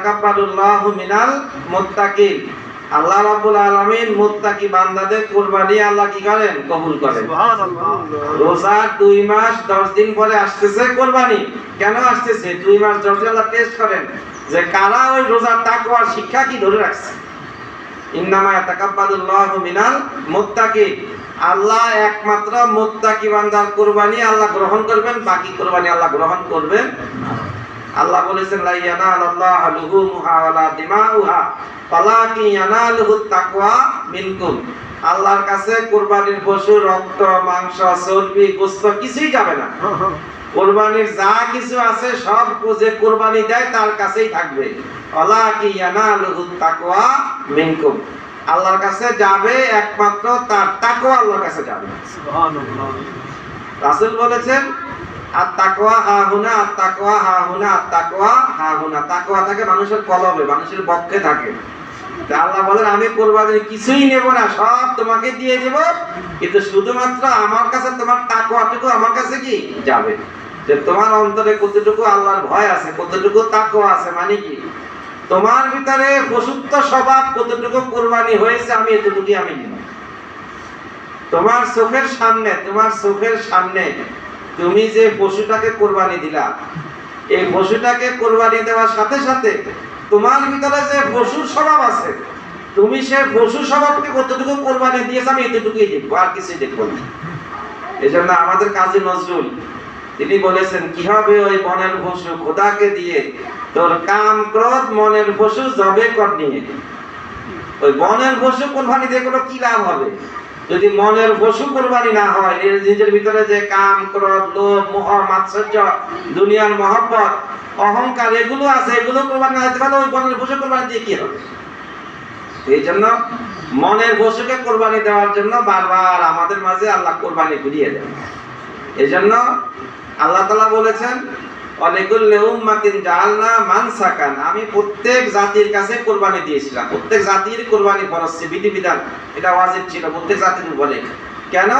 ইয়াতাকাব্বালুল্লাহু মিনাল মুত্তাকিন। আল্লাহ রাব্বুল আলামিন মুত্তাকি বান্দাদের কুরবানি আল্লাহ কি করেন? কবুল করেন। রোজার দুই মাস দশ দিন পরে আসতেছে কোরবানি। কেন আসতেছে? দুই মাস দশ দিন আল্লাহ টেস্ট করেন যে কারা ওই রোজার তাকওয়ার শিক্ষা কি ধরে রাখছে। ইন্নামা ইয়াতাকাব্বালুল্লাহু মিনাল মুত্তাকিন। আল্লাহ একমাত্র মুত্তাকি বান্দার কুরবানি আল্লাহ গ্রহণ করবেন বাকি কুরবানি আল্লাহ গ্রহণ করবেন না। আল্লাহ বলেছেন লা ইয়ানালাল্লাহু লুহুমুহা ওয়ালা দিমাউহা ওয়ালাকিন ইয়ানালুহুত তাকওয়া মিনকুম। আল্লাহর কাছে কুরবানির পশু রক্ত মাংস চর্বি গোশত কিছুই যাবে না। কোরবানির যা কিছু আছে সব যে কোরবানি দেয় তার কাছেই থাকবে। ওয়ালাকি ইয়ানালুহুত তাকওয়া মিনকুম। আল্লাহর কাছে যাবে একমাত্র তার তাকওয়া আল্লাহর কাছে যাবে। রাসূল বলেছেন আর তাকওয়া হা হুনা আর তাকওয়া হা হুনা আর তাকওয়া হা হুনা তাকওয়া থাকে মানুষের কলবে মানুষের বক্ষে থাকে। আল্লাহ বলেন, আমি কোরবানির কিছুই নেব না, সব তোমাকে দিয়ে দেব। কিন্তু শুধুমাত্র আমার কাছে তোমার তাকওয়াটুকু আমার কাছে কি? যাবে। যে তোমার অন্তরে কতটুকু আল্লাহর ভয় আছে, কতটুকু তাকওয়া আছে মানে কি? তোমার ভিতরে পশুত্ব স্বভাব কতটুকু কোরবানি হয়েছে, আমি এতটুকুই আমি নিব। তোমার চোখের সামনে, তোমার চোখের সামনে তুমি যে পশুটাকে কোরবানি দিলা, এই পশুটাকে কোরবানি দেওয়ার সাথে সাথে তোমার ভিতরে যে পশুর স্বভাব আছে, তুমি সে পশু স্বভাবকে কতটুকু কোরবানি দিয়েছ আমি এতটুকুই দেখব, আর কিছুই দেখব না। এই জন্য আমাদের কাজী নজরুল, তিনি বলেছেন কীভাবে ওই বনের পশু খোদাকে দিয়ে? তোর কাম ক্রোধ মনের পশু জবে কর নিয়ে। ওই বনের পশু কোরবানি দিয়ে কোনো কি লাভ হবে? যদি মনের পশু কোরবানি না হয়, নিজের ভিতরে যে কাম, ক্রোধ, লোভ, মোহ, মাৎসর্য, দুনিয়ার মহব্বত, অহংকার, এগুলো আছে, এগুলো কোরবানি না হতে ওই মনের পশু কোরবানি দিয়ে কি হবে? এই জন্য মনের পশুকে কোরবানি দেওয়ার জন্য বারবার আমাদের মাঝে আল্লাহ কোরবানি ঘুরিয়ে দেন। এই জন্য আল্লাহ তালা বলেছেন অনেকুল্লে উম্মাতিন জালনা মানসাকান। আমি প্রত্যেক জাতির কাছে কোরবানি দিয়েছিলাম। প্রত্যেক জাতির কোরবানি ফরজ ছিল, বিধিবিধান এটা ওয়াজিব ছিল প্রত্যেক জাতির উপরে। কেন?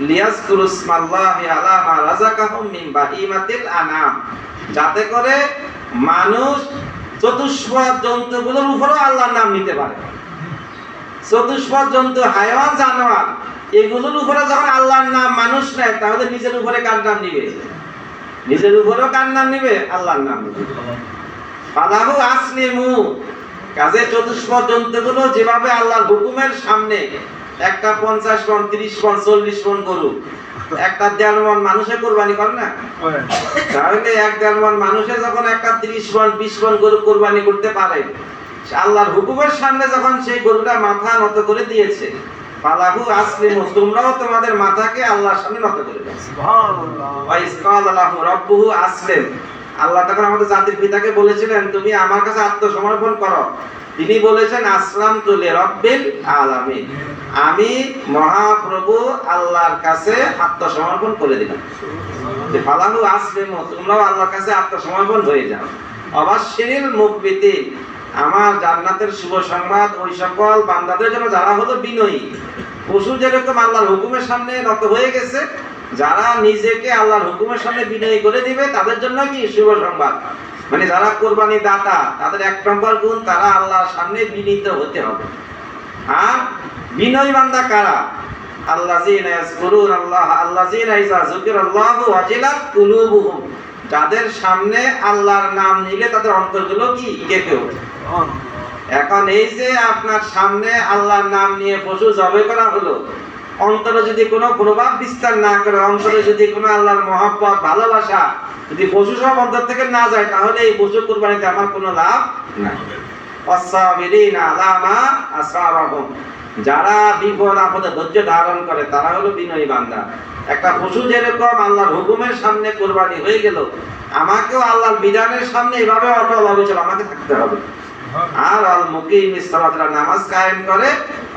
লিয়াজকুরুসমাল্লাহি আলা মা রাযাকাহুম মিন আনাম যাতে করে মানুষ চতুষ্পদ জন্তুগুলোর উপরও আল্লাহর নাম নিতে পারে। চতুষ্পদ জন্তু হাইওয়ান জানোয়ার এগুলোর উপরে যখন আল্লাহর নাম মানুষ নেয় তাহলে নিজের উপরে কার নাম নিবে? নিজের উপরেও কার নাম নিবে আল্লাহর নাম নিবে। ফালাহু আসলিমু কাজে চতুষ্পদ জন্তুগুলো যেভাবে আল্লাহর হুকুমের সামনে একটা পঞ্চাশ পন তিরিশ পন চল্লিশ পন গরু একটা দেড় মন মানুষে কোরবানি করে না? তাহলে এক দেড় মন মানুষে যখন একটা তিরিশ পন বিশ পন গরু কোরবানি করতে পারে আল্লাহর হুকুমের সামনে যখন সেই গরুটা মাথা নত করে দিয়েছে পালাহু আসলিমু তোমরাও তোমাদের মাথাকে আল্লাহর সামনে নত করে দাও। ওয়াইস ক্বালা লাহু রাব্বুহু আসলিম। আল্লাহ তখন আমাদের জাতির পিতাকে বলেছিলেন তুমি আমার কাছে আত্মসমর্পণ করো। তিনি বলেছেন আসলাম তুলে রব্বিল আলামিন। আমি মহাপ্রভু আল্লাহর কাছে আত্মসমর্পণ করে দিলাম। যে ফালাহু আসলিমু তোমরাও আল্লাহর কাছে আত্মসমর্পণ হয়ে যাও। অবাশিরিল মুকবিতি আমার জান্নাতের শুভ সংবাদ, ওই সকল বান্দাদের জন্য যারা হলো বিনয়ী। পশু যেরকম আল্লাহর হুকুমের সামনে নত হয়ে গেছে, যারা নিজেকে আল্লাহর হুকুমের সামনে বিনয়ী করে দিবে, তাদের জন্য কি শুভ সংবাদ? মানে যারা কোরবানি দাতা, তাদের এক নম্বর গুণ, তারা আল্লাহর সামনে বিনীত হতে হবে। আর বিনয়ী বান্দা কারা? আল্লাযীনা ইয়াযকুরুন আল্লাহ যাদের সামনে আল্লাহর নাম নিলে তাদের অন্তরগুলো কি? কেঁপে ওঠে এখন এই যে আপনার সামনে আল্লাহর নাম নিয়ে পশু জবে করা হলো অন্তরে যদি কোনো প্রভাব বিস্তার না করে অন্তরে যদি কোনো আল্লাহর মহব্বত ভালোবাসা যদি পশু সব অন্তর থেকে না যায় তাহলে এই পশু কুরবানিতে আমার কোনো লাভ নাই। যারা বিপদ আপদে ধৈর্য ধারণ করে, তারা হলো বিনয়ী বান্দা। একটা পশু যেরকম আল্লাহর হুকুমের সামনে কোরবানি হয়ে গেল, আমাকেও আল্লাহর বিধানের সামনে এভাবে অটল অবিচল আমাকে থাকতে হবে। আর আল মুকিম সালাতরা নামাজ কায়েম করে,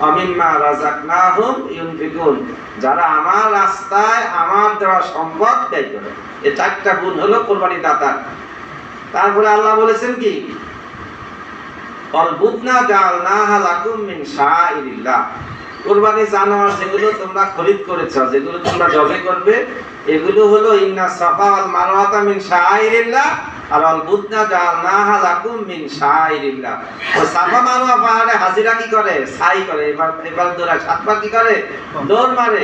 অমিম্মা রাযাকনাহুম ইউনফিকুন, যারা আমার রাস্তায় আমার দেওয়া সম্পদ ব্যয় করে। এই চারটা গুণ হলো কোরবানি দাতার তারপরে আল্লাহ বলেছেন কি? অলবুদনা জালনাহা লাকুম মিন শাইরিল্লাহ। কুরবানি জানোয়ার যেগুলো তোমরা খরিদ করেছ, যেগুলো তোমরা জবে করবে, এগুলো হলো ইন্না সাফা ওয়াল মারওয়াতা মিন শাইরিল্লাহ আর অল বুদনা জাআলনাহা লাকুম মিন শাইরিল্লাহ। ও সাফা মারওয়া পাহাড়ে হাজিরা কি করে? সাই করে। এবার এবার দৌড়ায়। সাতবার কি করে? দৌড় মারে।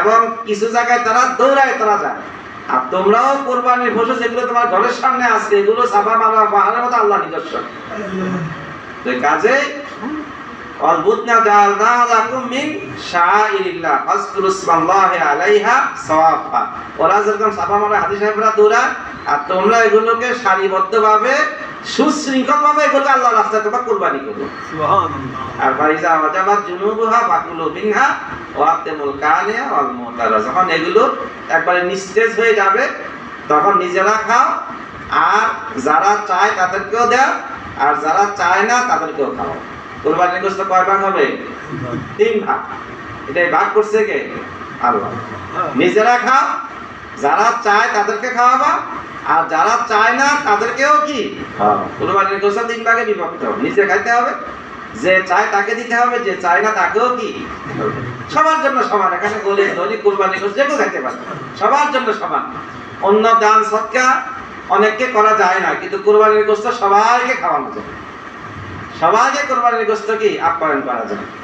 এবং কিছু জায়গায় তারা দৌড়ায়, তারা যায়। আর তোমরাও কোরবানির পশু যেগুলো তোমার ঘরের সামনে আছে, এগুলো সাফা মারওয়া পাহাড়ের মতো আল্লাহ নিদর্শন। তো কাজে অলবুতনা জালনা লাকুম মিন শাইরিল্লাহ ফাজকুরু ইসমাল্লাহি আলাইহা সাওয়াফা। ওরা যেরকম সাফা মারা হাদি সাহেবরা দৌড়ায় আর তোমরা এগুলোকে সারিবদ্ধভাবে সুশৃঙ্খলভাবে এগুলোকে আল্লাহ রাস্তায় তোমরা কুরবানি করো। আর ফারিজা ওয়াজাবাত জুনুবুহা ফাকুলু মিনহা ওয়া আতিমুল কানিয়া ওয়াল মুতারা যখন এগুলো একবারে নিস্তেজ হয়ে যাবে তখন নিজেরা খাও আর যারা চায় তাদেরকেও দাও আর যারা চায় না তাদেরকেও খাও কুরবানির গোশত কয় ভাগ হবে? তিন ভাগ। এটাই ভাগ করছে কে? আল্লাহ। নিজেরা খাও, যারা চায় তাদেরকে খাওয়াবা, আর যারা চায় না, তাদেরকেও কি? কুরবানির গোশত তিন ভাগে বিভক্ত নিজে খাইতে হবে, যে চায় তাকে দিতে হবে, যে চায় না তাকেও কি? সবার জন্য সমান। এখানে গরিব ধনী, কুরবানি গোশত যে কেউ খাইতে পারে। সবার জন্য সমান। অন্য দান সৎকা অনেককে করা যায় না, কিন্তু কোরবানির গোস্ত সবাইকে খাওয়ানো যায়। সবাইকে কোরবানির গোস্ত কি? আপ্যায়ন করা যায়।